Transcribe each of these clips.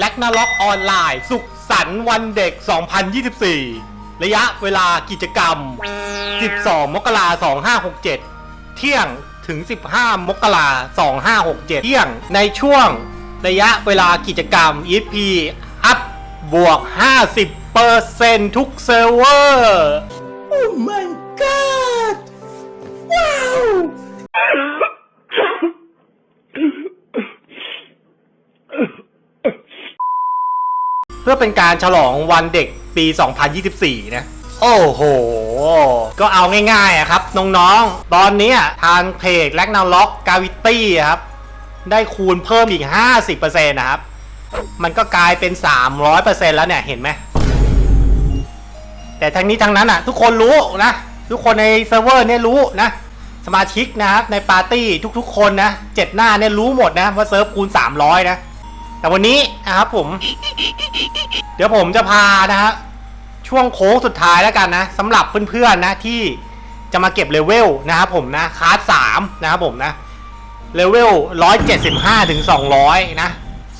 แลกนาล็อกออนไลน์ สุขสันต์วันเด็ก 2024 ระยะเวลากิจกรรม 12 มกราคม 2567 เที่ยงถึง 15 มกราคม 2567 เที่ยงในช่วงระยะเวลากิจกรรม EP อัพบวก 50%ทุกเซิร์ฟเวอร์ Oh my god ว้าว เพื่อเป็นการฉลองวันเด็กปี 2024 นะ โอ้โห ก็เอาง่ายๆอะครับ น้องๆ ตอนเนี้ยทางเพจแลกนาล็อกกาวิตี้ครับ ได้คูณเพิ่มอีก 50%นะครับ มันก็กลายเป็น 300%แล้วเนี่ยเห็นไหม แต่ทั้งนี้ทั้งนั้นอะทุกคนรู้นะ ทุกคนในเซิร์ฟเวอร์เนี่ยรู้นะ สมาชิกนะครับในปาร์ตี้ทุกๆ คนนะเจ็ดหน้าเนี่ยรู้หมดนะว่าเซิร์ฟคูณ 300 นะ แต่วันนี้นะครับผมเดี๋ยวผมจะพานะฮะช่วงโค้งสุดท้ายแล้วกันนะสำหรับเพื่อนๆนะที่จะมาเก็บเลเวลนะครับผมนะคลาสสามนะครับผมนะเลเวล175ถึง200นะ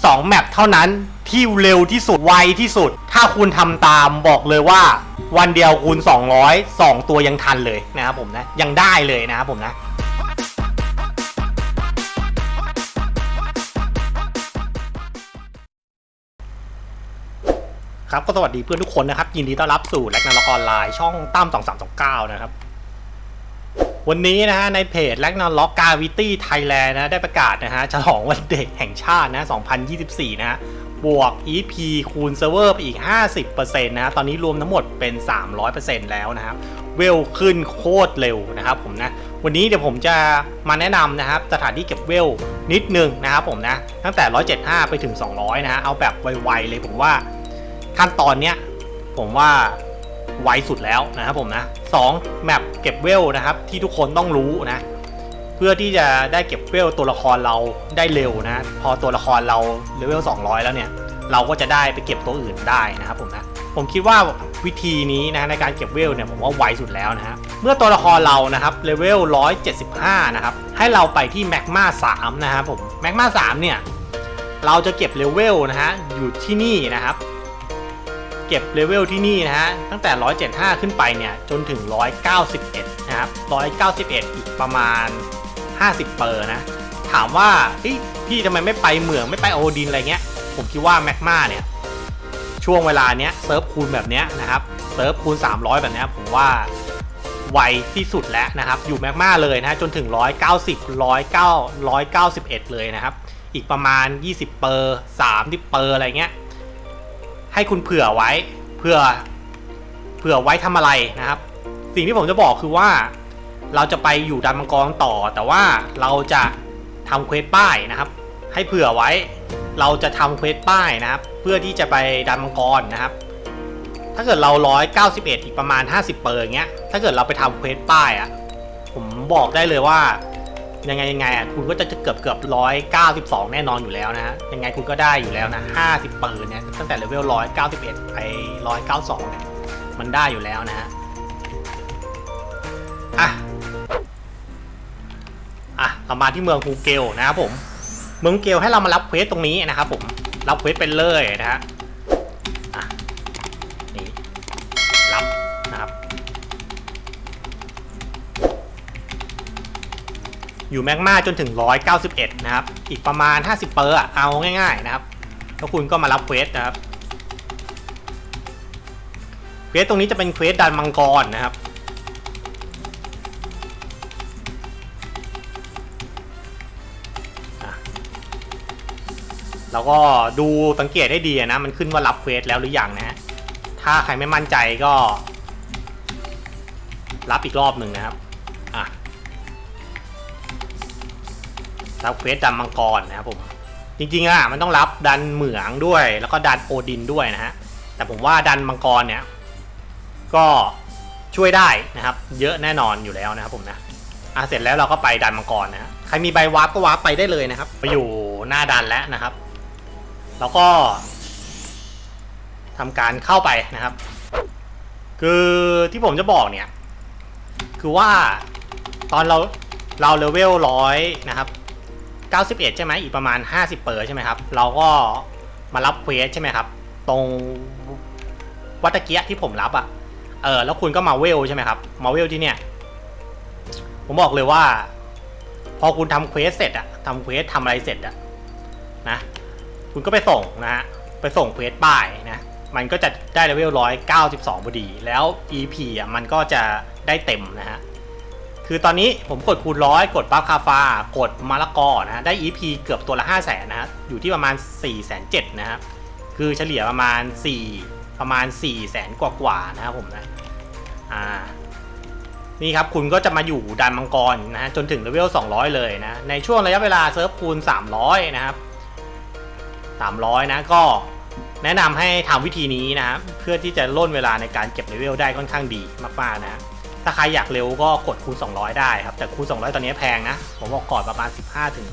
สองแมปเท่านั้นที่เร็วที่สุดไวที่สุด ถ้าคุณทำตามบอกเลยว่า วันเดียวคูณ200 2 ตัวยังทันเลยนะครับผมนะยังได้เลยนะครับผมนะ ครับก็สวัสดีเพื่อนทุกคนนะครับ ยินดีต้อนรับสู่แลกนาล็อกออนไลน์ช่องตั้ม2329นะครับ วันนี้นะฮะในเพจแลกนาล็อกกาวิตี้ไทยแลนด์นะได้ประกาศนะฮะฉลองวันเด็กแห่งชาตินะ2024 นะฮะบวก EP คูณเซิร์ฟเวอร์ไปอีก 50%นะฮะตอนนี้รวมทั้งหมดเป็น 300%แล้วนะครับเวลขึ้นโคตรเร็วนะครับผมนะ วันนี้เดี๋ยวผมจะมาแนะนำนะครับ สถานที่เก็บเวลนิดนึงนะครับผมนะ ตั้งแต่ 175 ไปถึง 200 นะฮะเอาแบบไวๆเลยผมว่า ขั้นตอนเนี้ยผมว่าไวสุดแล้วนะครับผมนะสองแมปเก็บเวลนะครับที่ทุกคนต้องรู้นะ เพื่อที่จะได้เก็บเวลตัวละครเราได้เร็วนะ พอตัวละครเราเลเวล200 แล้วเนี่ย เราก็จะได้ไปเก็บตัวอื่นได้นะครับผมนะผมคิดว่าวิธีนี้นะในการเก็บเวลเนี่ยผมว่าไวสุดแล้วนะฮะเมื่อตัวละครเรานะครับเลเวล175 นะครับ ให้เราไปที่แมกมา3นะครับผมแมกมา3เนี่ย เราจะเก็บเลเวลนะฮะอยู่ที่นี่นะครับ เก็บเลเวลที่นี่นะฮะ ตั้งแต่ 175 ขึ้นไปเนี่ย จนถึง 191 นะครับ 191 อีกประมาณ 50 เปอร์นะ ถามว่าพี่ทำไมไม่ไปเหมือง ไม่ไปโอดินอะไรเงี้ย ผมคิดว่าแมกมาเนี่ย ช่วงเวลาเนี้ยเซิร์ฟคูณแบบเนี้ยนะครับเซิร์ฟคูณ 300 แบบเนี้ยผมว่าไวที่สุดแล้วนะครับ อยู่แมกมาเลยนะฮะจนถึง 190 109 191 เลยนะครับ อีกประมาณ 20 เปอร์ 30 เปอร์อะไรเงี้ย ให้คุณเผื่อไว้เผื่อเผื่อไว้ทำอะไรนะครับ สิ่งที่ผมจะบอกคือว่า เราจะไปอยู่ดันมังกรต่อ แต่ว่าเราจะทำเควสป้ายนะครับ ให้เผื่อไว้ เราจะทำเควสป้ายนะครับ เพื่อที่จะไปดันมังกรนะครับ ถ้าเกิดเรา 191 อีกประมาณ 50 เปอร์เงี้ยถ้าเกิดเราไปทำเควสป้ายอะผมบอกได้เลยว่า ยังไงยังไงอะคุณก็จะเกือบเกือบร้อยเก้าสิบสองแน่นอนอยู่แล้วนะฮะยังไงคุณก็ได้อยู่แล้วนะห้าสิบปืนเนี่ยตั้งแต่เลเวลร้อยเก้าสิบเอ็ดไปร้อยเก้าสองเนี่ยมันได้อยู่แล้วนะฮะอะอะเรามาที่เมืองฮูเกลนะครับผม เมืองฮูเกลให้เรามารับเควสตรงนี้นะครับผมรับเควสเป็นเลยนะฮะ อยู่แมกมาจนถึง 191 นะครับ อีกประมาณ 50 เปอร์เอาง่าย ๆ นะครับ แล้วคุณก็มารับเควสนะครับเควสตรงนี้จะเป็นเควสดันมังกรนะครับ แล้วก็ดูสังเกตให้ดีนะ มันขึ้นว่ารับเควสแล้วหรือยังนะฮะ ถ้าใครไม่มั่นใจก็ รับอีกรอบหนึ่งนะครับ รับเควสดันมังกรนะครับผมจริงๆอะมันต้องรับดันเหมืองด้วย แล้วก็ดันโอดินด้วยนะฮะแต่ผมว่าดันมังกรเนี่ยก็ช่วยได้นะครับ เยอะแน่นอนอยู่แล้วนะครับผมนะอะเสร็จแล้วเราก็ไปดันมังกรนะฮะใครมีใบวาร์ปก็วาร์ปไปได้เลยนะครับไปอยู่หน้าดันแล้วนะครับ แล้วก็ทำการเข้าไปนะครับ คือที่ผมจะบอกเนี่ย คือว่าตอนเราเราเลเวลร้อยนะครับ 91 ใช่ไหมอีกประมาณ 50 เปอร์ใช่ไหมครับ เราก็มารับเควสใช่ไหมครับ ตรงวัตเกียที่ผมรับอะ่ะ เออ แล้วคุณก็มาเวลใช่ไหมครับ มาเวลที่เนี่ย ผมบอกเลยว่า พอคุณทำเควสเสร็จอะทำเควสทำอะไรเสร็จอะนะ คุณก็ไปส่งนะฮะ ไปส่งเควสป้ายนะ มันก็จะได้เลเวลร้อยเก้าสิบสองพอดี แล้ว EP อะ มันก็จะได้เต็มนะฮะ คือตอนนี้ผมกดคูณร้อยกดปั๊บคาฟากดมะละกอนะฮะได้ EP เกือบตัวละ 5 0 0แสนนะฮะอยู่ที่ประมาณ 4 7 0 0 0นะครับคือเฉลี่ยประมาณ 4 ประมาณ 4 0 0แสนกว่าๆนะครับผมนะอ่านี่ครับคุณก็จะมาอยู่ดันมังกรนะฮะจนถึงเลเวล 200 เลยนะ ในช่วงระยะเวลาเซิร์ฟคูณ 300 นะครับ 300 นะก็แนะนำให้ทำวิธีนี้นะครับเพื่อที่จะล่นเวลาในการเก็บเลเวลได้ค่อนข้างดีมากๆนะ ถ้าใครอยากเร็วก็กดคูณ 200 ได้ครับ แต่คูณ 200 ตอนนี้แพงนะ ผมบอกก่อนประมาณ 15 ถึง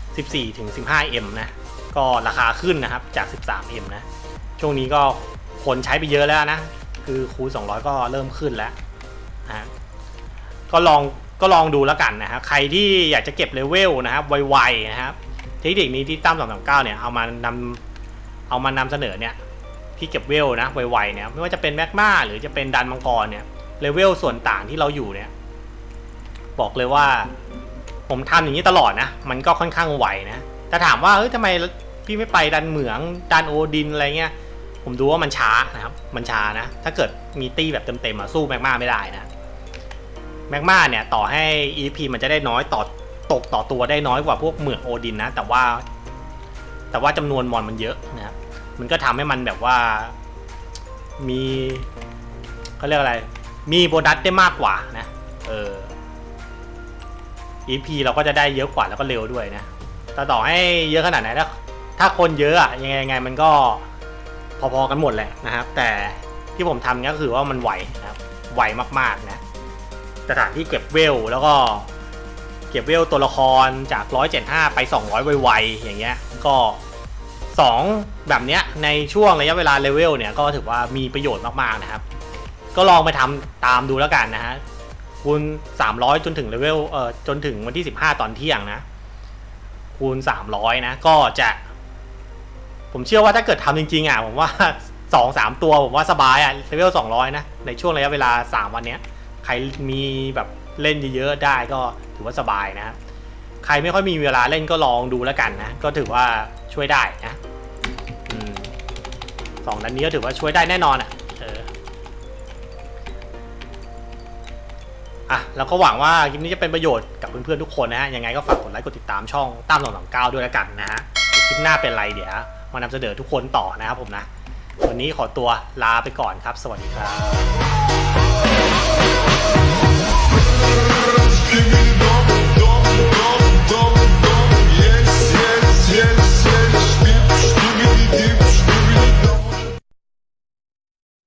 14 ถึง 15M นะ ก็ราคาขึ้นนะครับจาก 13M นะ ช่วงนี้ก็คนใช้ไปเยอะแล้วนะ คือคูณ 200 ก็เริ่มขึ้นแล้วนะก็ลองก็ลองดูแล้วกันนะครับใครที่อยากจะเก็บเลเวลนะครับไวๆนะครับเทคนิคนี้ที่ตั้ม239เนี่ยเอามานำเอามานำเสนอเนี่ยที่เก็บเวลนะไวๆเนี่ยไม่ว่าจะเป็นแมกมาหรือจะเป็นดันมังกรเนี่ย เลเวลส่วนต่างที่เราอยู่เนี่ย บอกเลยว่า ผมทำอย่างนี้ตลอดนะ มันก็ค่อนข้างไหวนะแต่ถามว่าเฮ้ยทำไมพี่ไม่ไปดันเหมืองดันโอดินอะไรเงี้ยผมดูว่ามันช้านะครับ มันช้านะ ถ้าเกิดมีตี้แบบเต็มๆอะสู้แมกมาไม่ได้นะแมกมาเนี่ยต่อให้ EP มันจะได้น้อยต่อตกต่อตัวได้น้อยกว่าพวกเหมืองโอดินนะ แต่ว่า แต่ว่าจำนวนมอนมันเยอะนะครับมันก็ทำให้มันแบบว่า มีเขาเรียกอะไร มีโบนัสได้มากกว่านะเออ EP เราก็จะได้เยอะกว่าแล้วก็เร็วด้วยนะแต่ต่อให้เยอะขนาดไหนถ้าถ้าคนเยอะอะยังไงยังไงมันก็พอๆกันหมดแหละนะครับ แต่ที่ผมทำเนี่ยก็คือว่ามันไหวนะครับไหวมากๆนะสถานที่เก็บเวลแล้วก็เก็บเวลตัวละครจาก 175 ไป 200 ไวๆ อย่างเงี้ย ก็ 2 แบบเนี้ยในช่วงระยะเวลาเลเวลเนี่ยก็ถือว่ามีประโยชน์มากๆนะครับ ก็ลองไปทำตามดูแล้วกันนะฮะคูณ 300 จนถึงเลเวลเอ่อจนถึงวันที่ 15 ตอนเที่ยงนะ คูณ 300 นะ ก็จะ ผมเชื่อว่าถ้าเกิดทำจริงๆอะผมว่า 2 3 ตัวผมว่าสบายอะเลเวล 200 นะ ในช่วงระยะเวลา 3 วันเนี้ยใครมีแบบเล่นเยอะๆได้ก็ถือว่าสบายนะใครไม่ค่อยมีเวลาเล่นก็ลองดูแล้วกันนะ ก็ถือว่าช่วยได้นะสองนันนี้ก็ถือว่าช่วยได้แน่นอนอะ อะแล้วก็หวังว่าคลิปนี้จะเป็นประโยชน์กับเพื่อนๆทุกคนนะฮะยังไงก็ฝากกดไลค์กดติดตามช่องตามหลงหลังเก้าด้วยแล้วกันนะฮะคลิปหน้าเป็นไรเดี๋ยวมานำเสนอทุกคนต่อนะครับผมนะ วันนี้ขอตัวลาไปก่อนครับ สวัสดีครับ